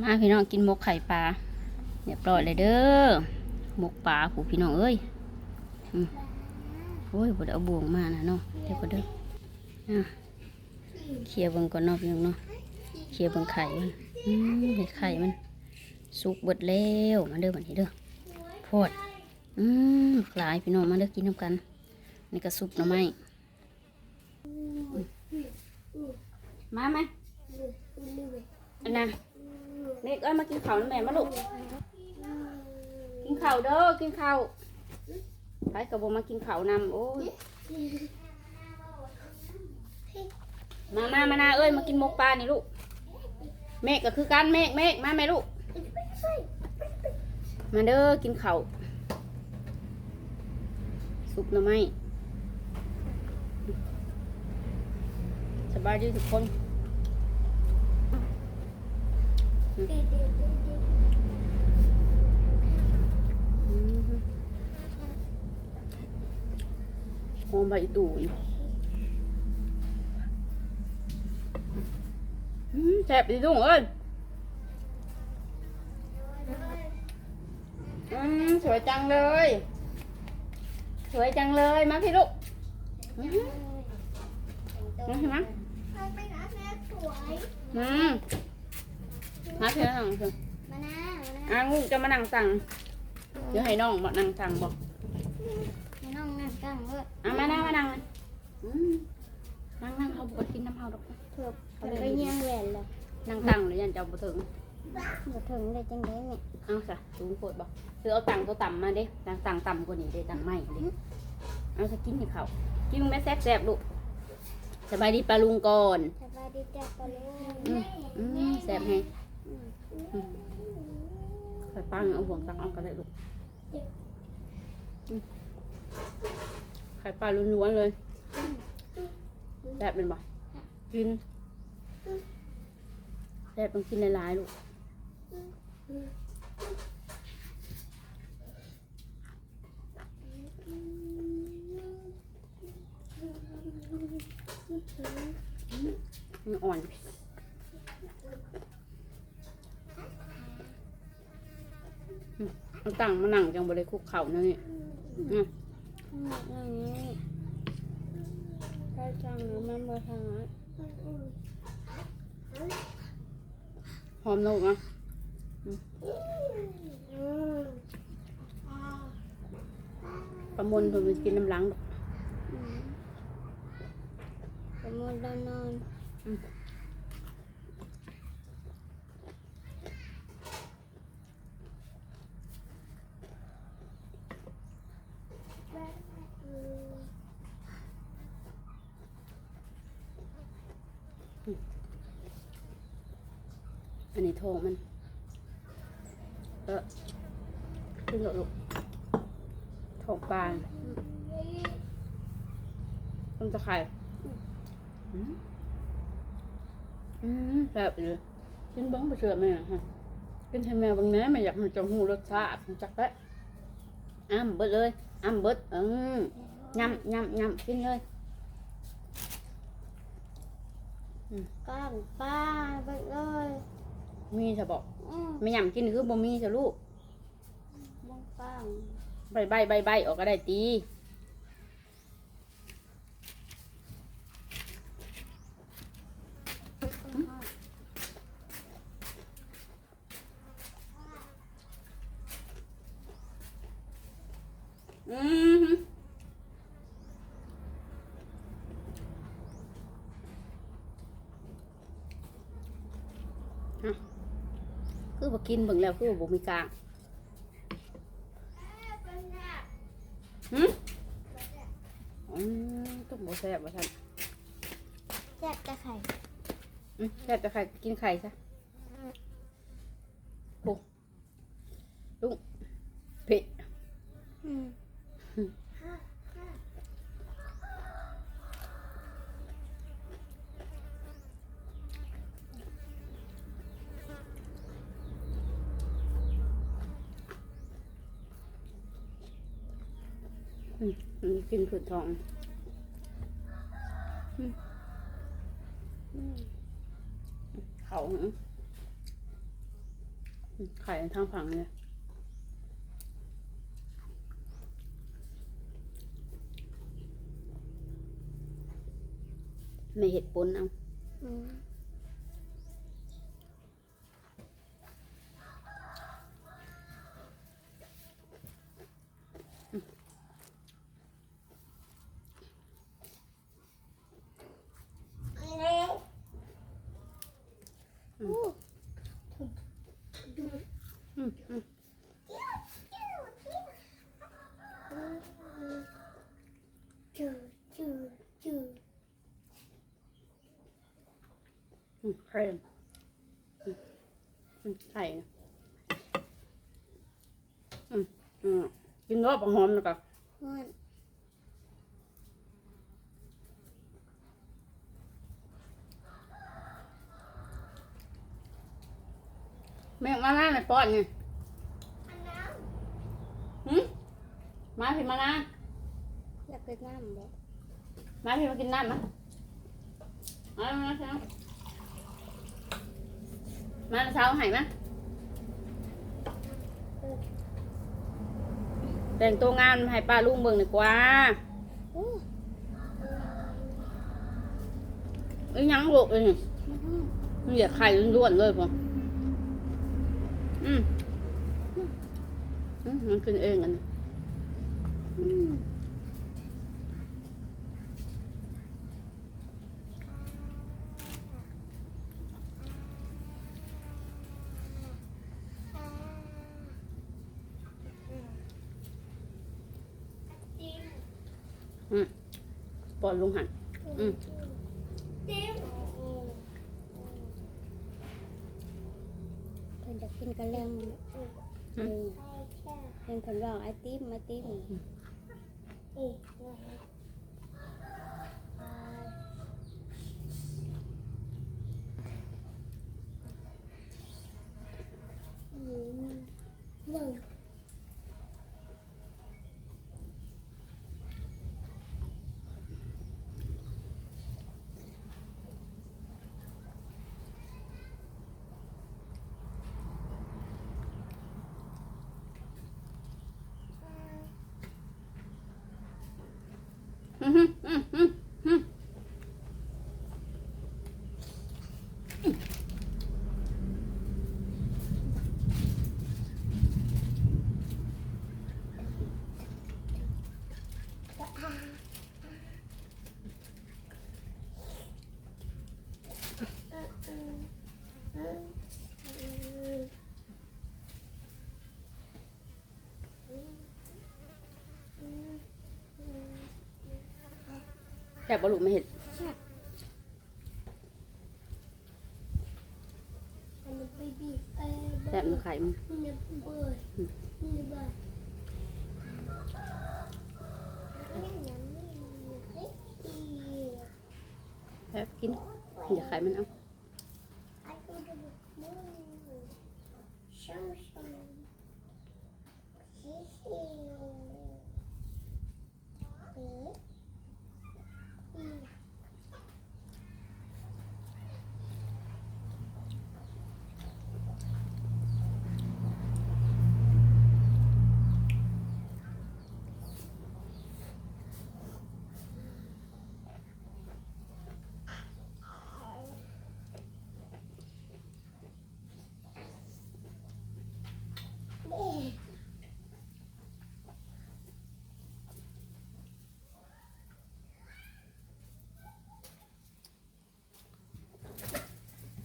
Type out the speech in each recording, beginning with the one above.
มาพี่น้องกินหมกไข่ปลาเรียบร้อยเลยเด้อหมกปลาผู้พี่น้องเอ้ยอืมโอ้ยบ่ได้เอาบ่วงมานะเนาะเดี๋ยวก็เด้ออะเคลียร์เบิ่งก่อนเนาะพี่น้องเนาะเคลียร์เบิ่งไข่มันอืมเห็ดไข่มันสุกเบิดแล้วมาเด้อบัดนี้เด้อโพดอืมหลายพี่น้องมาเด้อกินน้ำกันนี่ก็ซุปหน่อไม้มาไหมอันน่ะ เด็กเอ้ยมากินข้าวน้ำแม่มาลูก กินข้าวเด้อ กินข้าว ไปกระบมากินข้าวนำโอ้ย มามามานาเอ้ยมากินหมกปลานี่ลูกเมฆก็คือกันเมฆเมฆมาไหมลูก มาเด้อกินข้าวซุปหน่อไม้สบายดีทุกคน อืมหอมใบตู่อีกอืมแซ่บดีดุ้งเอ้ยอืมสวยจังเลย สวยจังเลย มาพี่ลูกอืมมาเห็นไหมอืม มาพี่น้องเถอะอะงูจะมานั่งสั่ง เดี๋ยวให้น้องมานั่งสั่งบอกน้องนั่งตั้งเลยอะมานั่งมานั่งมาอืมนั่งนั่งเขาบดกินน้ำเผาดอกเถือบไปเยี่ยงแหวนเลยนั่งตั้งหรือยันจะเอาบ่ถึงมาถึงได้จังได้เนี่ยเอาซะสูงโคตรบอกคือเอาตังตัวต่ำมาเด้ตังตังต่ำกว่านี้เด้ตังไม่เด้เอาสกินให้เขากินแม่แซ่บแซ่บๆลูกสบายดีปลาลุงก่อนสบายดีจ้ะปะลุงอืมอืมแซ่บให้ ไข่ปังเอาห่วงตังเอาก็ได้ลูกอืมไข่ปลาล้วนๆเลยแซ่บเป็นบ่กินแซ่บต้องกินหลายๆลูกมันอ่อน อืมเอาตั้งมานั่งจังบริคุกเข่านะนี่อืมอย่างนี้ใช่จังหรือมันบ่ทางนั้นหอมลูกนะประมวลเพิ่นไปกินน้ำหล้างดอกสมมติเรานอนอันนี้โทงมันเออขึ้นเถอลูกโทงปลาต้มตะไคร้อืมอืมแบบเลยกินบ้องไปเชื่อแม่ฮะกินให้แม่บางแหน่แม่อยากมันจะหูรสชาติมันจักได้อ้ำเบิดเลยอ้ำเบิดอืมยำยำยำกินเลยก้างป้าไปเลย มีจะบอกอืมไม่ยำกินคือบ่มีจะลูกบ้องป้างใบใบใบใบออกก็ได้ตีอืมฮะคือ บ่กินเบิ่งแล้วคือบ่มีกลางหืมอืมต้องบ่แซ่บว่าท่านแซ่บแต่ไข่อืมแซ่บจะไข่กินไข่ซะโอ้ลุงเผ็ดอืม กินผืดทองเขาไข่ทางฝั่งเนี่ยไม่เห็ดปนเอา อืมอืมอืมจูจูจูอืมไข่อืมอืมไข่นะอืมอืมกินรอบหอมแล้วก็มัน แม่มาหน้าในป้อนไงหืมมาพี่มาหน้าอยากเป็นน้ำบ่มาพี่มากินน้ำนะมามาเช้ามาเช้าให้มาแต่งตัวงานให้ป้าลุงเบิ่งดีกว่าโอ้เอ้ยยังลูกเอ้ยมันหอมมันอยากไข่ล้วนๆเลยพอ อืมอืมมันขึ้นเองอันนี้อืมอืมปอนลุงหันอืม จิ้มเพิ่นจะกินกระเลงอืมเพิ่นคนว่าไอติมไอติมอืม อืมอืมอืมอืมอืม แค่บลูกไม่เห็นแซ่บมันไข่มันแซ่บกินอย่าไข่มันเอา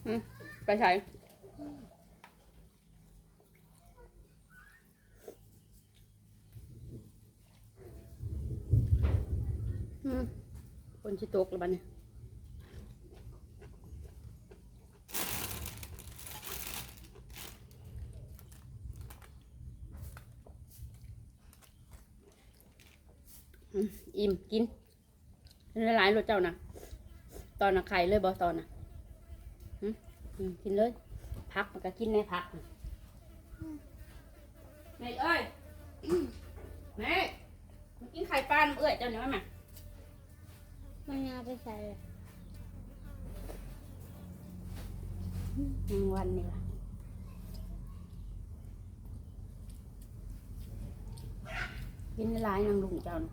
อืม ไปใช้อืมคนชิตกแล้วบ้านเนี่ยอืมอิ่มกินหลายรสเจ้านะตอนนะไข่เลยบอตอนน่ะ กินเลยพักมันก็กินในพักแม่เอ้ยแม่กินไข่ปลาเอ้ยเจ้าเนี่ยไหมมันยาไปใส่หนึ่งวันนี่ละกินหลายนางลุงเจ้าน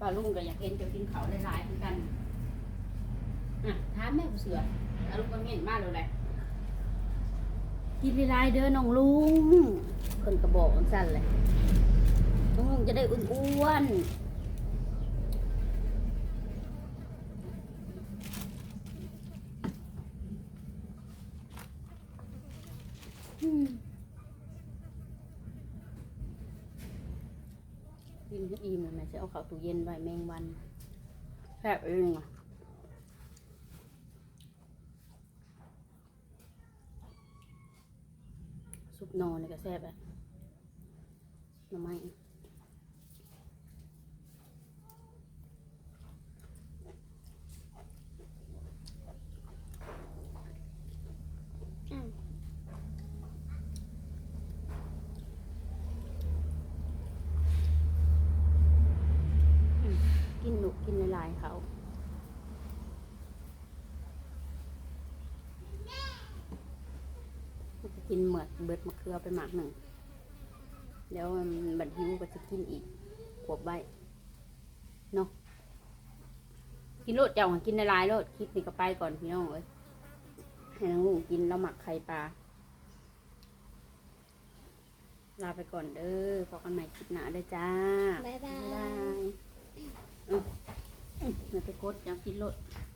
ป้าลุงก็อยากเห็นเจ้ากินเขาหลายๆเหมือนกันอะท้าแม่ผู้เสือ แล้วลุงก็เห็นมากเลยแหละกินหลายๆเด้อน้องลุงเพิ่นก็บอกสั่นเลยน้องลุงจะได้อ้วนๆอืมกินให้อิ่มเลยแม่จะเอาเข้าตู้เย็นไว้แมงวันแซ่บเองอะ นอนนี่ก็แซ่บอะหน่อไม้อืมกินหนุกกินหลายๆเขา กินเหมือดเบิดมะเขือไปหมากหนึ่งเดี๋ยวมันบัดหิวก็จะกินอีกขวบใบเนาะกินโลดเจ้าหันกินในลายๆโลดคลิปนี้ก็ไปก่อนพี่น้องเอ้ยให้น้องลุงกินแล้วหมักไข่ปลาลาไปก่อนเด้อพบกันใหม่คลิปหน้าเด้อจ้าบ๊ายบาบ๊ายยบายอืมอืมเดี๋ยวไปกดอยากกินโลดบ